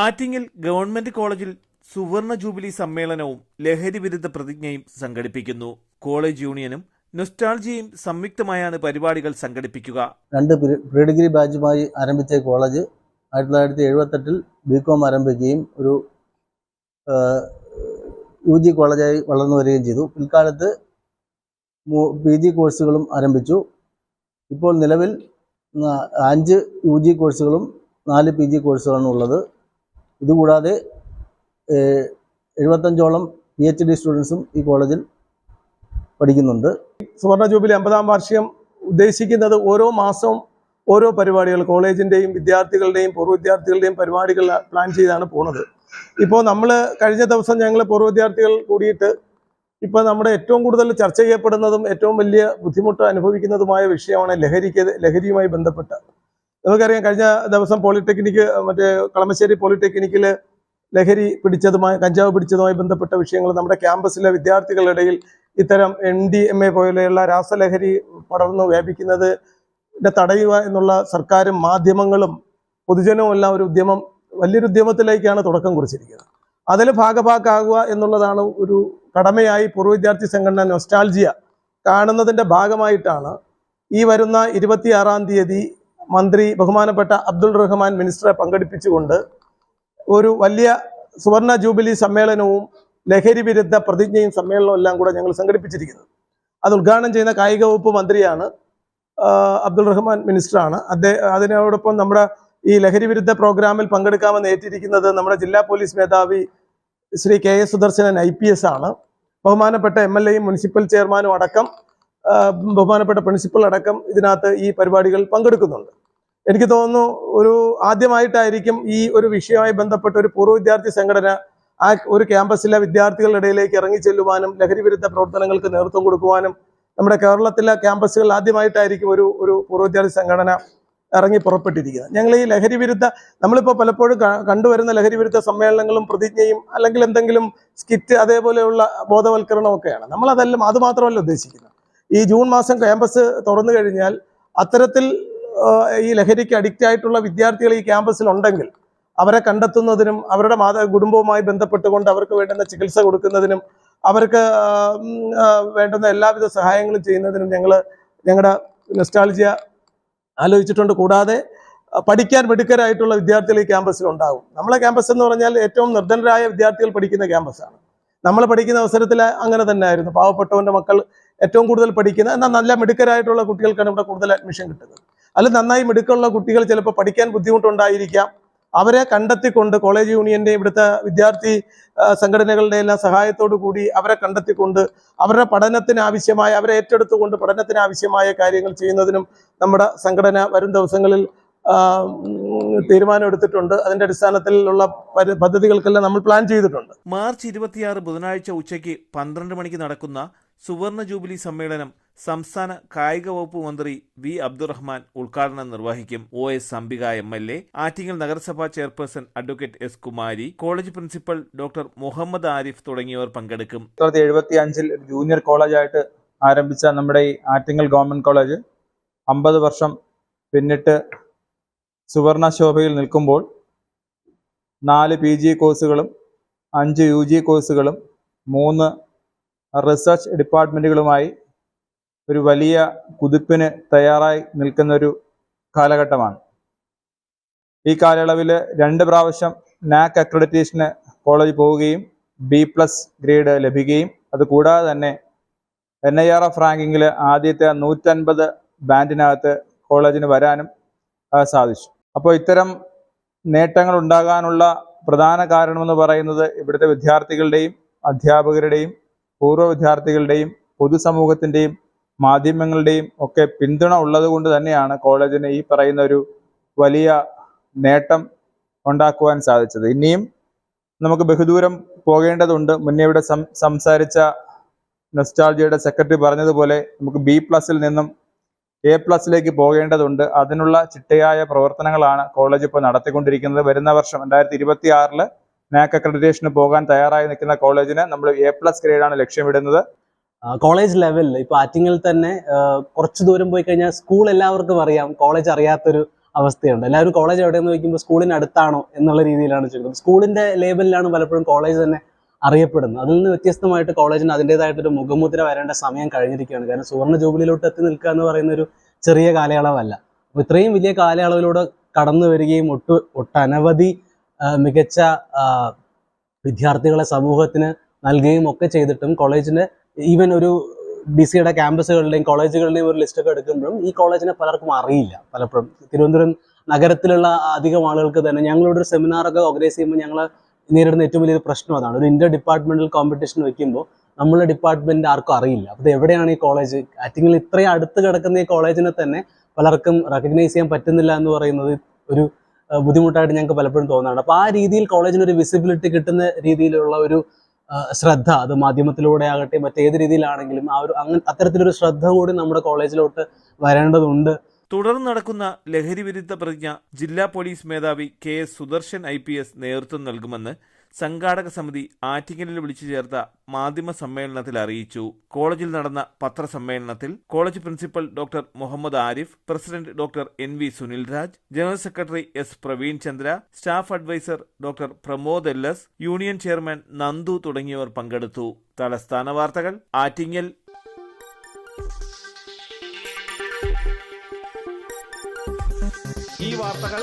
Attingal government കോളേജിൽ സുവർണ jubilee സമ്മേളനവും ലഹരി വിരുദ്ധ പ്രതിജ്ഞയും സംഘടിപ്പിക്കുന്നു. കോളേജ് യൂണിയനും നൊസ്റ്റാൾജിയും സംയുക്തമായാണ് പരിപാടികൾ സംഘടിപ്പിക്കുക. രണ്ട് പ്രീ ഡിഗ്രി ബാച്ചുമായി ആരംഭിച്ച കോളേജ് ആയിരത്തി തൊള്ളായിരത്തി എഴുപത്തെട്ടിൽ ബി കോം ആരംഭിക്കുകയും ഒരു യു ജി കോളേജായി വളർന്നു വരികയും ചെയ്തു. പിൽക്കാലത്ത് പി ജി കോഴ്സുകളും ആരംഭിച്ചു. ഇപ്പോൾ നിലവിൽ അഞ്ച് യു ജി കോഴ്സുകളും നാല് പി ജി കോഴ്സുകളാണ് ഉള്ളത് ഇതുകൂടാതെ എഴുപത്തഞ്ചോളം പി എച്ച് ഡി സ്റ്റുഡൻസും ഈ കോളേജിൽ പഠിക്കുന്നുണ്ട്. സുവർണ ജൂബിലി അമ്പതാം വാർഷികം ഉദ്ദേശിക്കുന്നത് ഓരോ മാസവും ഓരോ പരിപാടികൾ കോളേജിന്റെയും വിദ്യാർത്ഥികളുടെയും പൂർവ വിദ്യാർത്ഥികളുടെയും പരിപാടികൾ പ്ലാൻ ചെയ്താണ് പോണത്. ഇപ്പോൾ നമ്മൾ കഴിഞ്ഞ ദിവസം ഞങ്ങൾ പൂർവ വിദ്യാർത്ഥികൾ കൂടിയിട്ട് ഇപ്പോൾ നമ്മുടെ ഏറ്റവും കൂടുതൽ ചർച്ച ചെയ്യപ്പെടുന്നതും ഏറ്റവും വലിയ ബുദ്ധിമുട്ട് അനുഭവിക്കുന്നതുമായ വിഷയമാണ് ലഹരിക്ക് ലഹരിയുമായി ബന്ധപ്പെട്ട നമുക്കറിയാം കഴിഞ്ഞ ദിവസം പോളിടെക്നിക്ക് മറ്റേ കളമശ്ശേരി പോളിടെക്നിക്കിൽ ലഹരി പിടിച്ചതുമായി കഞ്ചാവ് പിടിച്ചതുമായി ബന്ധപ്പെട്ട വിഷയങ്ങൾ നമ്മുടെ ക്യാമ്പസിലെ വിദ്യാർത്ഥികളുടെ ഇത്തരം എൻ ഡി എം എ പോലെയുള്ള രാസലഹരി പടർന്നു വ്യാപിക്കുന്നത് തടയുക എന്നുള്ള സർക്കാരും മാധ്യമങ്ങളും പൊതുജനവും എല്ലാം ഒരു ഉദ്യമം വലിയൊരു ഉദ്യമത്തിലേക്കാണ് തുടക്കം കുറിച്ചിരിക്കുന്നത്. അതിൽ ഭാഗഭാക്കാകുക എന്നുള്ളതാണ് ഒരു കടമയായി പൂർവ വിദ്യാർത്ഥി സംഘടന നൊസ്റ്റാൾജിയ കാണുന്നതിന്റെ ഭാഗമായിട്ടാണ് ഈ വരുന്ന ഇരുപത്തിയാറാം തീയതി മന്ത്രി ബഹുമാനപ്പെട്ട അബ്ദുൾ റഹ്മാൻ മിനിസ്റ്ററെ പങ്കെടുപ്പിച്ചുകൊണ്ട് ഒരു വലിയ സുവർണ ജൂബിലി സമ്മേളനവും ലഹരി വിരുദ്ധ പ്രതിജ്ഞയും സമ്മേളനവും എല്ലാം കൂടെ ഞങ്ങൾ സംഘടിപ്പിച്ചിരിക്കുന്നത് അത് ഉദ്ഘാടനം ചെയ്യുന്ന കായിക വകുപ്പ് മന്ത്രിയാണ് അബ്ദുൾ റഹ്മാൻ മിനിസ്റ്ററാണ്. അദ്ദേഹം അതിനോടൊപ്പം നമ്മുടെ ഈ ലഹരി വിരുദ്ധ പ്രോഗ്രാമിൽ പങ്കെടുക്കാമെന്ന് ഏറ്റിരിക്കുന്നത് നമ്മുടെ ജില്ലാ പോലീസ് മേധാവി Shri K S Sudarshanan I P S ആണ്. ബഹുമാനപ്പെട്ട എം എൽ എയും മുനിസിപ്പൽ ചെയർമാനും അടക്കം ബഹുമാനപ്പെട്ട പ്രിൻസിപ്പൾ അടക്കം ഇതിനകത്ത് ഈ പരിപാടികൾ പങ്കെടുക്കുന്നുണ്ട്. എനിക്ക് തോന്നുന്നു ഒരു ആദ്യമായിട്ടായിരിക്കും ഈ ഒരു വിഷയവുമായി ബന്ധപ്പെട്ട ഒരു പൂർവ വിദ്യാർത്ഥി സംഘടന ആ ഒരു ക്യാമ്പസിലെ വിദ്യാർത്ഥികളുടെ ഇടയിലേക്ക് ഇറങ്ങി ചെല്ലുവാനും ലഹരി വിരുദ്ധ പ്രവർത്തനങ്ങൾക്ക് നേതൃത്വം കൊടുക്കുവാനും നമ്മുടെ കേരളത്തിലെ ക്യാമ്പസുകൾ ആദ്യമായിട്ടായിരിക്കും ഒരു ഒരു പൂർവ വിദ്യാർത്ഥി സംഘടന ഇറങ്ങി പുറപ്പെട്ടിരിക്കുന്നത്. ഞങ്ങൾ ഈ ലഹരി വിരുദ്ധ നമ്മളിപ്പോൾ പലപ്പോഴും കണ്ടുവരുന്ന ലഹരി വിരുദ്ധ സമ്മേളനങ്ങളും പ്രതിജ്ഞയും അല്ലെങ്കിൽ എന്തെങ്കിലും സ്കിറ്റ് അതേപോലെയുള്ള ബോധവൽക്കരണമൊക്കെയാണ് നമ്മളതെല്ലാം അതുമാത്രമല്ല അത് ഉദ്ദേശിക്കുന്നത്. ഈ ജൂൺ മാസം ക്യാമ്പസ് തുറന്നു കഴിഞ്ഞാൽ അത്തരത്തിൽ ഈ ലഹരിക്ക് അഡിക്റ്റ് ആയിട്ടുള്ള വിദ്യാർത്ഥികൾ ഈ ക്യാമ്പസിൽ ഉണ്ടെങ്കിൽ അവരെ കണ്ടെത്തുന്നതിനും അവരുടെ മാതാ കുടുംബവുമായി ബന്ധപ്പെട്ടുകൊണ്ട് അവർക്ക് വേണ്ടുന്ന ചികിത്സ കൊടുക്കുന്നതിനും അവർക്ക് വേണ്ടുന്ന എല്ലാവിധ സഹായങ്ങളും ചെയ്യുന്നതിനും ഞങ്ങൾ ഞങ്ങളുടെ നെസ്റ്റാൾജിയ ആലോചിച്ചിട്ടുണ്ട്. കൂടാതെ പഠിക്കാൻ മിടുക്കരായിട്ടുള്ള വിദ്യാർത്ഥികൾ ഈ ക്യാമ്പസിൽ ഉണ്ടാകും നമ്മളെ ക്യാമ്പസ് എന്ന് പറഞ്ഞാൽ ഏറ്റവും നിർദ്ധനരായ വിദ്യാർത്ഥികൾ പഠിക്കുന്ന ക്യാമ്പസാണ്. നമ്മൾ പഠിക്കുന്ന അവസരത്തിൽ അങ്ങനെ തന്നെ ആയിരുന്നു പാവപ്പെട്ടവന്റെ മക്കൾ ഏറ്റവും കൂടുതൽ പഠിക്കുന്ന എന്നാൽ നല്ല മിടുക്കരായിട്ടുള്ള കുട്ടികൾക്കാണ് ഇവിടെ കൂടുതൽ അഡ്മിഷൻ കിട്ടുന്നത്. അതിൽ നന്നായി മിടുക്കുള്ള കുട്ടികൾ ചിലപ്പോൾ പഠിക്കാൻ ബുദ്ധിമുട്ടുണ്ടായിരിക്കാം. അവരെ കണ്ടെത്തിക്കൊണ്ട് കോളേജ് യൂണിയന്റെ ഇവിടുത്തെ വിദ്യാർത്ഥി സംഘടനകളുടെ എല്ലാം സഹായത്തോടു കൂടി അവരെ കണ്ടെത്തിക്കൊണ്ട് അവരുടെ പഠനത്തിന് ആവശ്യമായ അവരെ ഏറ്റെടുത്തുകൊണ്ട് പഠനത്തിന് ആവശ്യമായ കാര്യങ്ങൾ ചെയ്യുന്നതിനും നമ്മുടെ സംഘടന വരും ദിവസങ്ങളിൽ തീരുമാനമെടുത്തിട്ടുണ്ട് അതിന്റെ അടിസ്ഥാനത്തിലുള്ള പദ്ധതികൾക്കെല്ലാം നമ്മൾ പ്ലാൻ ചെയ്തിട്ടുണ്ട്. മാർച്ച് ഇരുപത്തിയാറ് ബുധനാഴ്ച ഉച്ചയ്ക്ക് പന്ത്രണ്ട് മണിക്ക് നടക്കുന്ന സുവർണ ജൂബിലി സമ്മേളനം സംസ്ഥാന കായിക വകുപ്പ് മന്ത്രി വി അബ്ദുറഹ്മാൻ ഉദ്ഘാടനം നിർവഹിക്കും. O S Ambika M L A Attingal നഗരസഭാ chairperson advocate S Kumari college principal doctor Muhammad Arif തുടങ്ങിയവർ പങ്കെടുക്കും. തൊള്ളായിരത്തി എഴുപത്തി അഞ്ചിൽ ജൂനിയർ കോളേജായിട്ട് ആരംഭിച്ച നമ്മുടെ ഈ ആറ്റിങ്ങൽ ഗവൺമെന്റ് കോളേജ് അമ്പത് വർഷം പിന്നിട്ട് സുവർണ ശോഭയിൽ നിൽക്കുമ്പോൾ നാല് പി ജി കോഴ്സുകളും അഞ്ച് യു ജി കോഴ്സുകളും മൂന്ന് റിസർച്ച് ഡിപ്പാർട്ട്മെന്റുകളുമായി ഒരു വലിയ കുതിപ്പിന് തയ്യാറായി നിൽക്കുന്ന ഒരു കാലഘട്ടമാണ്. ഈ കാലയളവിൽ രണ്ട് പ്രാവശ്യം നാക് അക്രഡിറ്റേഷന് കോളേജ് പോവുകയും ബി പ്ലസ് ഗ്രേഡ് ലഭിക്കുകയും അതുകൂടാതെ തന്നെ എൻ ഐ ആർ എഫ് റാങ്കിങ്ങിൽ ആദ്യത്തെ നൂറ്റൻപത് ബാൻഡിനകത്ത് കോളേജിന് വരാനും സാധിച്ചു. അപ്പോൾ ഇത്തരം നേട്ടങ്ങൾ ഉണ്ടാകാനുള്ള പ്രധാന കാരണമെന്ന് പറയുന്നത് ഇവിടുത്തെ വിദ്യാർത്ഥികളുടെയും അധ്യാപകരുടെയും പൂർവ വിദ്യാർത്ഥികളുടെയും പൊതുസമൂഹത്തിന്റെയും മാധ്യമങ്ങളുടെയും ഒക്കെ പിന്തുണ ഉള്ളത് കൊണ്ട് തന്നെയാണ് കോളേജിന് ഈ പറയുന്ന ഒരു വലിയ നേട്ടം ഉണ്ടാക്കുവാൻ സാധിച്ചത്. ഇനിയും നമുക്ക് ബഹുദൂരം പോകേണ്ടതുണ്ട്. മുന്നേ ഇവിടെ സംസാരിച്ച നൊസ്റ്റാൾജിയുടെ സെക്രട്ടറി പറഞ്ഞതുപോലെ നമുക്ക് ബി പ്ലസിൽ നിന്നും എ പ്ലസിലേക്ക് പോകേണ്ടതുണ്ട്. അതിനുള്ള ചിട്ടയായ പ്രവർത്തനങ്ങളാണ് കോളേജ് ഇപ്പോൾ നടത്തിക്കൊണ്ടിരിക്കുന്നത്. വരുന്ന വർഷം രണ്ടായിരത്തി ഇരുപത്തി ആറിൽ നാക് അക്രഡിറ്റേഷന് പോകാൻ തയ്യാറായി നിൽക്കുന്ന കോളേജിന് നമ്മൾ എ പ്ലസ് ഗ്രേഡാണ് ലക്ഷ്യമിടുന്നത്. കോളേജ് ലെവലിൽ ഇപ്പൊ ആറ്റിങ്ങിൽ തന്നെ കുറച്ച് ദൂരം പോയി കഴിഞ്ഞാൽ സ്കൂൾ എല്ലാവർക്കും അറിയാം. കോളേജ് അറിയാത്തൊരു അവസ്ഥയുണ്ട്. എല്ലാവരും കോളേജ് എവിടെയെന്ന് ചോദിക്കുമ്പോൾ സ്കൂളിന് അടുത്താണോ എന്നുള്ള രീതിയിലാണ് ചോദിക്കുന്നത്. സ്കൂളിന്റെ ലേബലിലാണ് പലപ്പോഴും കോളേജ് തന്നെ അറിയപ്പെടുന്നത്. അതിൽ നിന്ന് വ്യത്യസ്തമായിട്ട് കോളേജിന് അതിന്റെതായിട്ടൊരു മുഖമുദ്ര വരേണ്ട സമയം കഴിഞ്ഞിരിക്കുകയാണ്. കാരണം സുവർണ ജൂബിലിയിലോട്ട് എത്തി നിൽക്കുക എന്ന് പറയുന്ന ഒരു ചെറിയ കാലയളവല്ല. അപ്പോൾ ഇത്രയും വലിയ കാലയളവിലൂടെ കടന്നു വരികയും ഒട്ടു ഒട്ടനവധി മികച്ച വിദ്യാർത്ഥികളെ സമൂഹത്തിന് നൽകുകയും ഒക്കെ ചെയ്തിട്ടും കോളേജിന് ഈവൻ ഒരു ഡി സിയുടെ ക്യാമ്പസുകളുടെയും കോളേജുകളുടെയും ഒരു ലിസ്റ്റൊക്കെ എടുക്കുമ്പോഴും ഈ കോളേജിനെ പലർക്കും അറിയില്ല പലപ്പോഴും. തിരുവനന്തപുരം നഗരത്തിലുള്ള അധികം ആളുകൾക്ക് തന്നെ ഞങ്ങളുടെ ഒരു സെമിനാറൊക്കെ ഓർഗനൈസ് ചെയ്യുമ്പോൾ ഞങ്ങൾ നേരിടുന്ന ഏറ്റവും വലിയൊരു പ്രശ്നം അതാണ്. ഒരു ഇന്റർ ഡിപ്പാർട്ട്മെന്റൽ കോമ്പറ്റീഷൻ വെക്കുമ്പോൾ നമ്മളെ ഡിപ്പാർട്ട്മെന്റ് ആർക്കും അറിയില്ല. അപ്പോൾ എവിടെയാണ് ഈ കോളേജ്? ആറ്റിങ്ങിൽ ഇത്രയും അടുത്ത് കിടക്കുന്ന ഈ കോളേജിനെ തന്നെ പലർക്കും റെക്കഗ്നൈസ് ചെയ്യാൻ പറ്റുന്നില്ല എന്ന് പറയുന്നത് ഒരു ബുദ്ധിമുട്ടായിട്ട് ഞങ്ങൾക്ക് പലപ്പോഴും തോന്നാറുണ്ട്. അപ്പോൾ ആ രീതിയിൽ കോളേജിന് ഒരു വിസിബിലിറ്റി കിട്ടുന്ന രീതിയിലുള്ള ഒരു ശ്രദ്ധ അത് മാധ്യമത്തിലൂടെ ആകട്ടെ മറ്റേത് രീതിയിലാണെങ്കിലും ആ ഒരു അങ്ങനെ അത്തരത്തിലൊരു ശ്രദ്ധ കൂടി നമ്മുടെ കോളേജിലോട്ട് വരേണ്ടതുണ്ട്. തുടർന്ന് നടക്കുന്ന ലഹരി വിരുദ്ധ പ്രതിജ്ഞ ജില്ലാ പോലീസ് മേധാവി കെ എസ് സുദർശൻ ഐ നേതൃത്വം നൽകുമെന്ന് സംഘാടക സമിതി ആറ്റിങ്ങലിൽ വിളിച്ചു ചേർത്ത മാധ്യമ സമ്മേളനത്തിൽ അറിയിച്ചു. കോളേജിൽ നടന്ന പത്രസമ്മേളനത്തിൽ college principal doctor Muhammad Arif president doctor N V Sunil Raj general secretary S Praveen Chandra staff adviser doctor Pramod L S union chairman Nandu തുടങ്ങിയവർ പങ്കെടുത്തു. തലസ്ഥാന വാർത്തകൾ ആറ്റിങ്ങൽ. ഈ വാർത്തകൾ